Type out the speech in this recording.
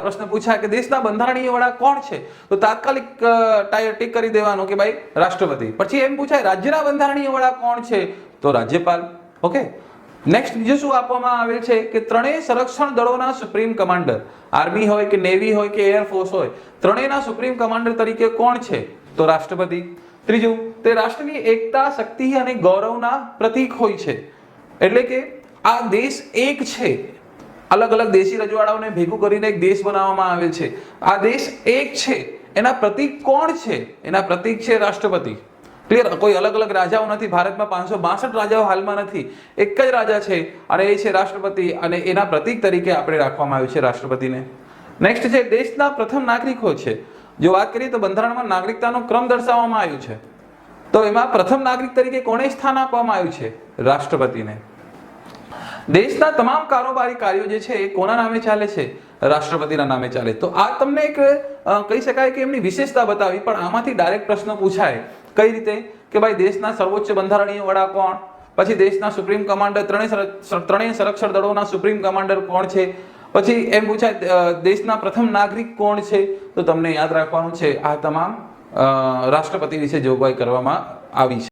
પ્રશ્ન પૂછાય કે દેશના બંધારણીય વડા કોણ છે? તો તાત્કાલિક ટાયર ટીક કરી દેવાનો કે ભાઈ રાષ્ટ્રપતિ. પછી એમ પૂછાય, રાજ્યના બંધારણીય વડા કોણ છે? તો રાજ્યપાલ. ઓકે. નેક્સ્ટ બીજું શું આપવામાં આવેલ છે? કે ત્રણેય સંરક્ષણ દળોના સુપ્રીમ કમાન્ડર આર્મી હોય કે નેવી હોય કે એરફોર્સ હોય, ત્રણેયના સુપ્રીમ કમાન્ડર તરીકે કોણ છે? તો રાષ્ટ્રપતિ. ત્રીજું, તે રાષ્ટ્રની એકતા, શક્તિ અને ગૌરવના પ્રતીક હોય છે. એટલે કે આ દેશ એક છે. અલગ અલગ દેશી રજવાડાઓને ભેગું કરીને એક દેશ બનાવવામાં આવે છે. આ દેશ એક છે. એના પ્રતિક કોણ છે? એના પ્રતિક છે રાષ્ટ્રપતિ. ક્લિયર કોઈ અલગ અલગ રાજાઓ નથી. ભારતમાં પાંચસો બાસઠ રાજાઓ હાલમાં નથી. એક જ રાજા છે. અને એ છે રાષ્ટ્રપતિ. અને એના પ્રતિક તરીકે આપણે રાખવામાં આવ્યું છે રાષ્ટ્રપતિને. નેક્સ્ટ છે, દેશના પ્રથમ નાગરિકો છે. જો વાત કરીએ તો બંધારણમાં નાગરિકતાનો ક્રમ દર્શાવવામાં આવ્યું છે. તો એમાં પ્રથમ નાગરિક તરીકે કોને સ્થાન આપવામાં આવ્યું છે? રાષ્ટ્રપતિને. દેશના તમામ કારોબારી કાર્યો જે છે એ કોના નામે ચાલે છે? રાષ્ટ્રપતિના નામે ચાલે. તો આ તમને એક કહી શકાય કે એમની વિશેષતા બતાવી, પણ આમાંથી ડાયરેક્ટ પ્રશ્ન પૂછાય. કઈ રીતે? કે ભાઈ દેશના સર્વોચ્ચ બંધારણીય વડા કોણ? પછી દેશના સુપ્રીમ કમાન્ડર ત્રણેય ત્રણેય સંરક્ષણ દળોના સુપ્રીમ કમાન્ડર કોણ છે? પછી એમ પૂછાય દેશના પ્રથમ નાગરિક કોણ છે? તો તમને યાદ રાખવાનું છે આ તમામ રાષ્ટ્રપતિ વિશે જોગવાઈ કરવામાં આવી છે.